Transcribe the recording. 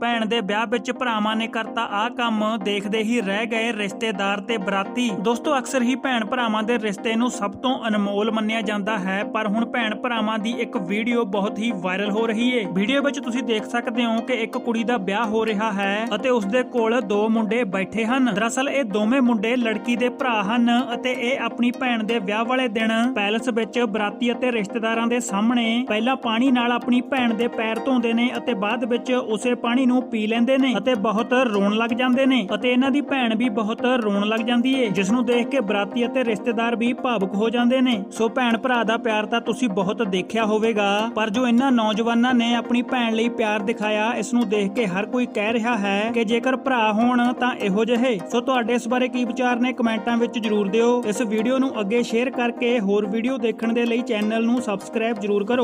ਭੈਣ ਦੇ ਵਿਆਹ ਵਿੱਚ ਭਰਾਵਾਂ ਨੇ ਕਰਤਾ ਆਹ ਕੰਮ। ਦੇਖਦੇ ਹੀ ਰਹਿ ਗਏ ਰਿਸ਼ਤੇਦਾਰ ਤੇ ਬਰਾਤੀ। ਦੋਸਤੋ, ਅਕਸਰ ਹੀ ਭੈਣ ਭਰਾਵਾਂ ਦੇ ਰਿਸ਼ਤੇ ਨੂੰ ਸਭ ਤੋਂ ਅਨਮੋਲ ਮੰਨਿਆ ਜਾਂਦਾ ਹੈ, ਪਰ ਹੁਣ ਭੈਣ ਭਰਾਵਾਂ ਦੀ ਇੱਕ ਵੀਡੀਓ ਬਹੁਤ ਹੀ ਵਾਇਰਲ ਹੋ ਰਹੀ ਹੈ ਵੀਡੀਓ ਵਿੱਚ ਤੁਸੀਂ ਦੇਖ ਸਕਦੇ ਹੋ ਕਿ ਇੱਕ ਕੁੜੀ ਦਾ ਵਿਆਹ ਹੋ ਰਿਹਾ ਹੈ ਅਤੇ ਉਸ ਦੇ ਕੋਲ ਦੋ ਮੁੰਡੇ ਬੈਠੇ ਹਨ। ਦਰਅਸਲ, ਇਹ ਦੋਵੇਂ ਮੁੰਡੇ ਲੜਕੀ ਦੇ ਭਰਾ ਹਨ ਅਤੇ ਇਹ ਆਪਣੀ ਭੈਣ ਦੇ ਵਿਆਹ ਵਾਲੇ ਦਿਨ ਪੈਲਸ ਵਿੱਚ ਬਰਾਤੀ ਅਤੇ ਰਿਸ਼ਤੇਦਾਰਾਂ ਦੇ ਸਾਹਮਣੇ ਪਹਿਲਾਂ ਪਾਣੀ ਨਾਲ ਆਪਣੀ ਭੈਣ ਦੇ ਪੈਰ ਧੋਂਦੇ ਨੇ ਅਤੇ ਬਾਅਦ ਵਿੱਚ ਉਸੇ ਪਾਣੀ ਨੂੰ ਪੀ ਲੈਂਦੇ ਨੇ ਅਤੇ ਬਹੁਤ ਰੋਣ ਲੱਗ ਜਾਂਦੇ ਨੇ ਅਤੇ ਇਹਨਾਂ ਦੀ ਭੈਣ ਵੀ ਬਹੁਤ ਰੋਣ ਲੱਗ ਜਾਂਦੀ ਏ ਜਿਸ ਨੂੰ ਦੇਖ ਕੇ ਬਰਾਤੀ ਅਤੇ ਰਿਸ਼ਤੇਦਾਰ ਵੀ ਭਾਵੁਕ ਹੋ ਜਾਂਦੇ ਨੇ। ਸੋ ਭੈਣ ਭਰਾ ਦਾ ਪਿਆਰ ਤਾਂ ਤੁਸੀਂ ਬਹੁਤ ਦੇਖਿਆ ਹੋਵੇਗਾ, ਪਰ ਜੋ ਇਹਨਾਂ ਨੌਜਵਾਨਾਂ ਨੇ ਆਪਣੀ ਭੈਣ ਲਈ ਪਿਆਰ ਦਿਖਾਇਆ ਇਸ ਨੂੰ ਦੇਖ ਕੇ ਹਰ ਕੋਈ ਕਹਿ ਰਿਹਾ ਹੈ ਕਿ ਜੇਕਰ ਭਰਾ ਹੋਣ ਤਾਂ ਇਹੋ ਜਿਹੇ। ਸੋ ਤੁਹਾਡੇ ਇਸ ਬਾਰੇ ਕੀ ਵਿਚਾਰ ਨੇ ਕਮੈਂਟਾਂ ਵਿੱਚ ਜਰੂਰ ਦਿਓ। ਇਸ ਵੀਡੀਓ ਨੂੰ ਅੱਗੇ ਸ਼ੇਅਰ ਕਰਕੇ ਹੋਰ ਵੀਡੀਓ ਦੇਖਣ ਦੇ ਲਈ ਚੈਨਲ ਨੂੰ ਸਬਸਕ੍ਰਾਈਬ ਜਰੂਰ ਕਰੋ।